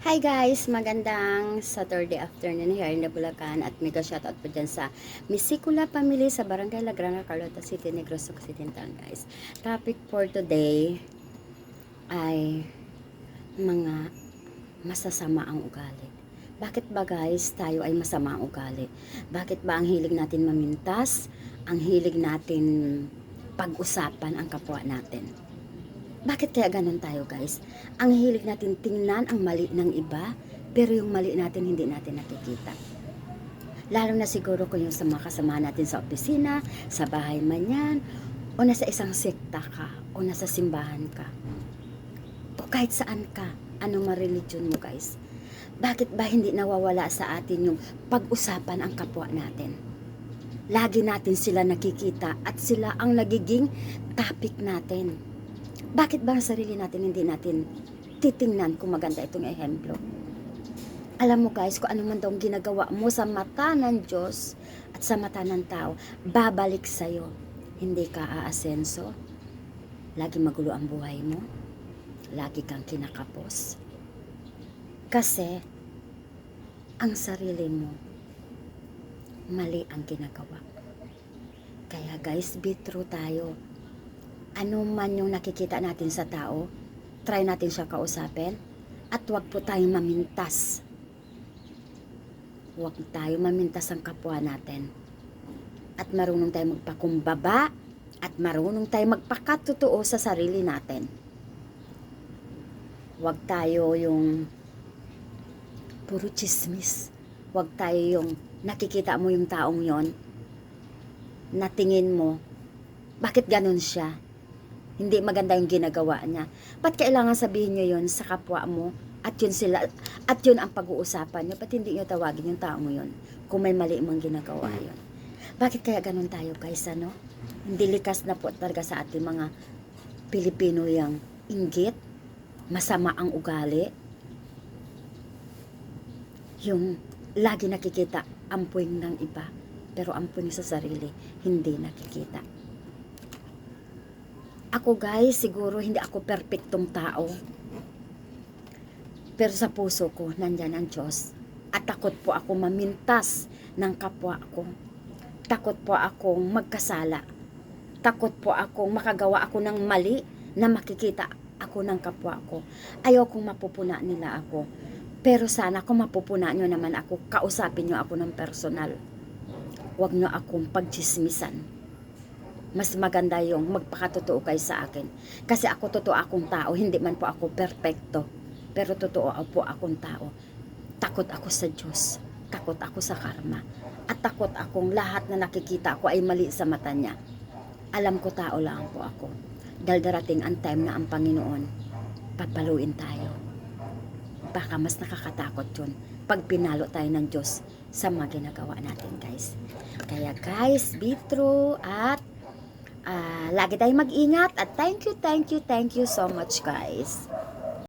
Hi guys! Magandang Saturday afternoon here in the Bulacan at mega shoutout po dyan sa Misikula Family sa Barangay Lagrana, Carlota City, Negros Occidental guys. Topic for today ay mga masasama ang ugali. Bakit ba guys tayo ay masama ang ugali? Bakit ba ang hilig natin mamintas? Ang hilig natin pag-usapan ang kapwa natin? Bakit kaya ganun tayo guys? Ang hilig natin tingnan ang mali ng iba, pero yung mali natin hindi natin nakikita. Lalo na siguro kung yung sa mga kasama natin sa opisina, sa bahay man yan, o nasa isang sekta ka, o nasa simbahan ka. O kahit saan ka, anong ma-religion mo guys. Bakit ba hindi nawawala sa atin yung pag-usapan ang kapwa natin? Lagi natin sila nakikita at sila ang nagiging topic natin. Bakit ba sarili natin hindi natin titingnan kung maganda itong ehemplo? Alam mo guys, kung ano man daw ginagawa mo sa mata ng Diyos at sa mata ng tao, babalik sa'yo. Hindi ka aasenso. Lagi magulo ang buhay mo. Lagi kang kinakapos. Kasi, ang sarili mo, mali ang ginagawa. Kaya guys, be true tayo ano man yung nakikita natin sa tao, try natin siya kausapin at wag po tayong mamintas. Huwag tayo mamintas ang kapwa natin. At marunong tayo magpakumbaba at marunong tayo magpakatotoo sa sarili natin. Huwag tayo yung puro chismis. Huwag tayo yung nakikita mo yung taong yon na tingin mo, bakit ganun siya? Hindi maganda yung ginagawa niya. Ba't kailangan sabihin nyo yun sa kapwa mo? At yun sila, at yun ang pag-uusapan nyo. Ba't hindi nyo tawagin yung taong yun? Kung may mali mong ginagawa yun. Bakit kaya ganun tayo guys, ano? Hindi likas na po talaga sa ating mga Pilipino yung inggit, masama ang ugali, yung lagi nakikita ampuing ng iba, pero ampuing sa sarili, hindi nakikita. Ako guys, siguro hindi ako perpektong tao. Pero sa puso ko, nandyan ang Diyos. At takot po ako mamintas ng kapwa ko. Takot po akong magkasala. Takot po akong makagawa ako ng mali na makikita ako ng kapwa ko. Ayaw kong mapupuna nila ako. Pero sana kung mapupuna nyo naman ako, kausapin nyo ako ng personal. Huwag nyo akong pagchismisan mas maganda yung magpakatotoo kayo sa akin. Kasi ako totoo akong tao, hindi man po ako perpekto. Pero totoo po akong tao. Takot ako sa Diyos. Takot ako sa karma. At takot akong lahat na nakikita ko ay mali sa mata niya. Alam ko tao lang po ako. Dahil darating ang time na ang Panginoon, papaluin tayo. Baka mas nakakatakot yun pag pinalo tayo ng Diyos sa mga ginagawa natin guys. Kaya guys, be true at Ah, lagi tayong mag-ingat at thank you, thank you, thank you so much guys.